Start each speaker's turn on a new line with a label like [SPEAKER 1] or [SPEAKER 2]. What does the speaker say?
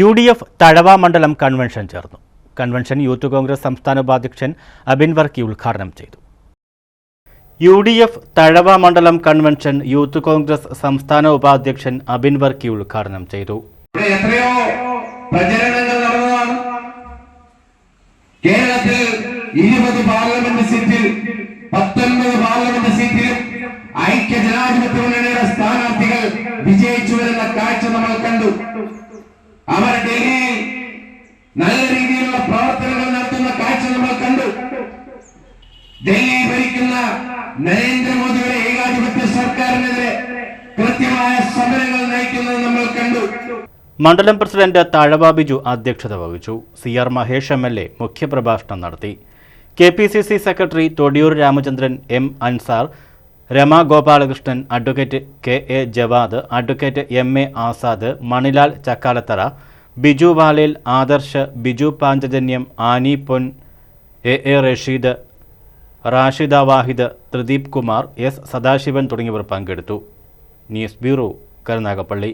[SPEAKER 1] U D F Thazhava മണ്ഡലം convention ചേർന്നു. Convention youth Congress സംസ്ഥാന ഉപാധ്യക്ഷൻ അബിൻ വർക്കി ഉദ്ഘാടനം ചെയ്തു. യു ഡി എഫ് തഴവ മണ്ഡലം കൺവെൻഷൻ യൂത്ത് കോൺഗ്രസ് സംസ്ഥാന ഉപാധ്യക്ഷൻ അബിൻ വർക്കി ഉദ്ഘാടനം ചെയ്തു.
[SPEAKER 2] എത്രയോ കേരളത്തിൽ ഇരുപത് പാർലമെന്റ് സീറ്റിൽ പത്തൊൻപത് പാർലമെന്റ് ഐക്യ ജനാധിപത്യ മുന്നണിയുടെ സ്ഥാനാർത്ഥികൾ വിജയിച്ചു വരുന്ന കാഴ്ച നമ്മൾ കണ്ടു. അവർ ഡൽഹിയിൽ നല്ല രീതിയിലുള്ള പ്രവർത്തനങ്ങൾ നടത്തുന്ന കാഴ്ച നമ്മൾ കണ്ടു. ഡൽഹി ഭരിക്കുന്ന നരേന്ദ്രമോദിയുടെ ഏകാധിപത്യ സർക്കാരിനെതിരെ കൃത്യമായ സമരങ്ങൾ നയിക്കുന്നത് നമ്മൾ കണ്ടു.
[SPEAKER 1] മണ്ഡലം പ്രസിഡന്റ് തഴവ ബിജു അധ്യക്ഷത വഹിച്ചു. C R Mahesh M L A മുഖ്യപ്രഭാഷണം നടത്തി. K P C C secretary Thodiyoor Ramachandran M Ansar Rama Gopalakrishnan advocate K A Jawad advocate M A Azad Manilal Chakkalathara Biju Valel Adarsh Biju Panchajanyam Ani Pon A A Rasheed Rashida Wahid Thrideep Kumar S Sadasivan തുടങ്ങിയവർ പങ്കെടുത്തു. News bureau Karunagappally.